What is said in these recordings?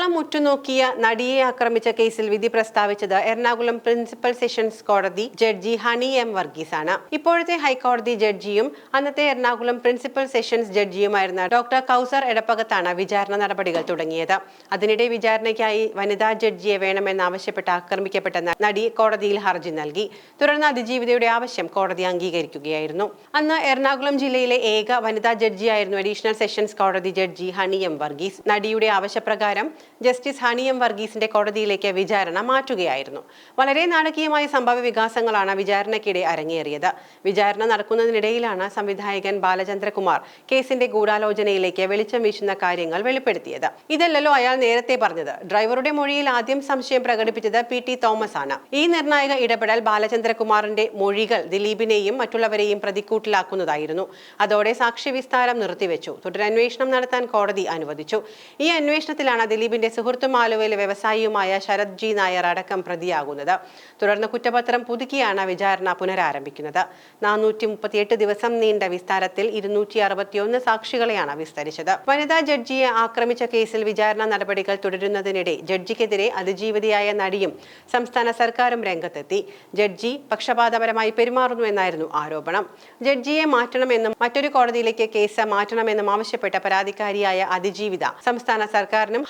കേരളം ഉറ്റുനോക്കിയ നടിയെ ആക്രമിച്ച കേസിൽ വിധി പ്രസ്താവിച്ചത് എറണാകുളം പ്രിൻസിപ്പൽ സെഷൻസ് കോടതി ജഡ്ജി ഹണി എം വർഗീസ് ആണ് ഇപ്പോഴത്തെ ഹൈക്കോടതി ജഡ്ജിയും അന്നത്തെ എറണാകുളം പ്രിൻസിപ്പൽ സെഷൻസ് ജഡ്ജിയുമായിരുന്ന ഡോക്ടർ കൗസർ എടപ്പകത്താണ് വിചാരണ നടപടികൾ തുടങ്ങിയത്. അതിനിടെ വിചാരണയ്ക്കായി വനിതാ ജഡ്ജിയെ വേണമെന്നാവശ്യപ്പെട്ട് ആക്രമിക്കപ്പെട്ട നടി കോടതിയിൽ ഹർജി നൽകി. തുടർന്ന് അതിജീവിതയുടെ ആവശ്യം കോടതി അംഗീകരിക്കുകയായിരുന്നു. അന്ന് എറണാകുളം ജില്ലയിലെ ഏക വനിതാ ജഡ്ജിയായിരുന്നു അഡീഷണൽ സെഷൻസ് കോടതി ജഡ്ജി ഹണി എം വർഗീസ്. നടിയുടെ ആവശ്യപ്രകാരം ജസ്റ്റിസ് ഹണി എം വർഗീസിന്റെ കോടതിയിലേക്ക് വിചാരണ മാറ്റുകയായിരുന്നു. വളരെ നാടകീയമായ സംഭവ വികാസങ്ങളാണ് വിചാരണയ്ക്കിടെ അരങ്ങേറിയത്. വിചാരണ നടക്കുന്നതിനിടയിലാണ് സംവിധായകൻ ബാലചന്ദ്രകുമാർ കേസിന്റെ ഗൂഢാലോചനയിലേക്ക് വെളിച്ചം വീശുന്ന കാര്യങ്ങൾ വെളിപ്പെടുത്തിയത്. ഇതല്ലല്ലോ അയാൾ നേരത്തെ പറഞ്ഞത്. ഡ്രൈവറുടെ മൊഴിയിൽ ആദ്യം സംശയം പ്രകടിപ്പിച്ചത് പി ടി തോമസ് ആണ്. ഈ നിർണായക ഇടപെടൽ ബാലചന്ദ്രകുമാറിന്റെ മൊഴികൾ ദിലീപിനെയും മറ്റുള്ളവരെയും പ്രതിക്കൂട്ടിലാക്കുന്നതായിരുന്നു. അതോടെ സാക്ഷി വിസ്താരം നിർത്തിവെച്ചു. തുടരന്വേഷണം നടത്താൻ കോടതി അനുവദിച്ചു. ഈ അന്വേഷണത്തിലാണ് ദിലീപിന്റെ സുഹൃത്തും ആലുവയിലെ വ്യവസായിയുമായ ശരത് ജി നായർ അടക്കം പ്രതിയാകുന്നത്. തുടർന്ന് കുറ്റപത്രം പുതുക്കിയാണ് വിചാരണ പുനരാരംഭിക്കുന്നത്. നാനൂറ്റി മുപ്പത്തിയെട്ട് ദിവസം നീണ്ട വിസ്താരത്തിൽ ഇരുന്നൂറ്റി അറുപത്തിയൊന്ന് സാക്ഷികളെയാണ് വിസ്തരിച്ചത്. വനിതാ ജഡ്ജിയെ ആക്രമിച്ച കേസിൽ വിചാരണ നടപടികൾ തുടരുന്നതിനിടെ ജഡ്ജിക്കെതിരെ അതിജീവിതയായ നടിയും സംസ്ഥാന സർക്കാരും രംഗത്തെത്തി. ജഡ്ജി പക്ഷപാതപരമായി പെരുമാറുന്നു എന്നായിരുന്നു ആരോപണം. ജഡ്ജിയെ മാറ്റണമെന്നും മറ്റൊരു കോടതിയിലേക്ക് കേസ് മാറ്റണമെന്നും ആവശ്യപ്പെട്ട പരാതിക്കാരിയായ അതിജീവിത സംസ്ഥാന സർക്കാരിനും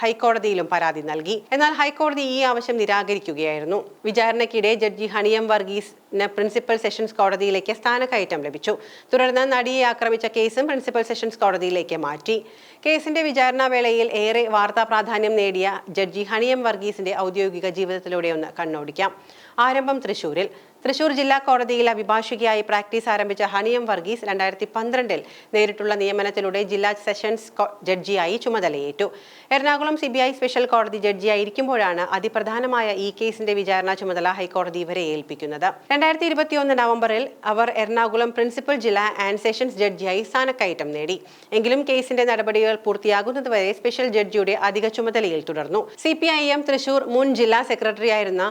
ഹൈക്കോടതിയിലും പരാതി നൽകി. എന്നാൽ ഹൈക്കോടതി ഈ ആവശ്യം നിരാകരിക്കുകയായിരുന്നു. വിചാരണയ്ക്കിടെ ജഡ്ജി ഹണിയം വർഗീസിന് പ്രിൻസിപ്പൽ സെഷൻസ് കോടതിയിലേക്ക് സ്ഥാനക്കയറ്റം ലഭിച്ചു. തുടർന്ന് നടിയെ ആക്രമിച്ച കേസും പ്രിൻസിപ്പൽ സെഷൻസ് കോടതിയിലേക്ക് മാറ്റി. കേസിന്റെ വിചാരണ വേളയിൽ ഏറെ വാർത്താ പ്രാധാന്യം നേടിയ ജഡ്ജി ഹണിയം വർഗീസിന്റെ ഔദ്യോഗിക ജീവിതത്തിലൂടെ ഒന്ന് കണ്ണോടിക്കാം. ആരംഭം തൃശൂരിൽ. തൃശൂർ ജില്ലാ കോടതിയിൽ അഭിഭാഷകയായി പ്രാക്ടീസ് ആരംഭിച്ച ഹണിയം വർഗീസ് രണ്ടായിരത്തി പന്ത്രണ്ടിൽ നേരിട്ടുള്ള നിയമനത്തിലൂടെ ജില്ലാ സെഷൻസ് ജഡ്ജിയായി ചുമതലയേറ്റു. എറണാകുളം സി സ്പെഷ്യൽ കോടതി ജഡ്ജിയായിരിക്കുമ്പോഴാണ് അതിപ്രധാനമായ ഈ കേസിന്റെ വിചാരണ ചുമതല ഹൈക്കോടതി ഇവരെ ഏൽപ്പിക്കുന്നത്. രണ്ടായിരത്തി ഇരുപത്തിയൊന്ന് നവംബറിൽ അവർ എറണാകുളം പ്രിൻസിപ്പൽ ജില്ലാ ആൻഡ് സെഷൻസ് ജഡ്ജിയായി സ്ഥാനക്കയറ്റം നേടി. എങ്കിലും കേസിന്റെ നടപടികൾ പൂർത്തിയാകുന്നതുവരെ സ്പെഷ്യൽ ജഡ്ജിയുടെ അധിക ചുമതലയിൽ തുടർന്നു. C P I M Thrissur മുൻ ജില്ലാ സെക്രട്ടറിയായിരുന്ന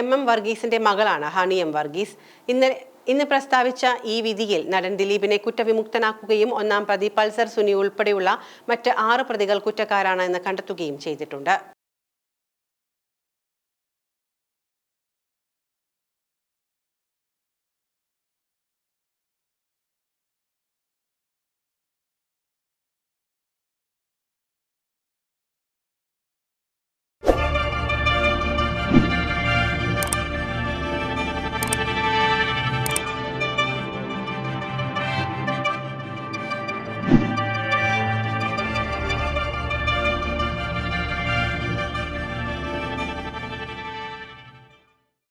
എം എം വർഗീസിന്റെ മകളാണ് ഹണി എം വർഗീസ്. ഇന്ന് ഇന്ന് പ്രസ്താവിച്ച ഈ വിധിയിൽ നടൻ ദിലീപിനെ കുറ്റവിമുക്തനാക്കുകയും ഒന്നാം പ്രതി പൾസർ സുനി ഉൾപ്പെടെയുള്ള മറ്റ് ആറ് പ്രതികൾ കുറ്റക്കാരാണ് എന്ന് കണ്ടെത്തുകയും ചെയ്തിട്ടുണ്ട്.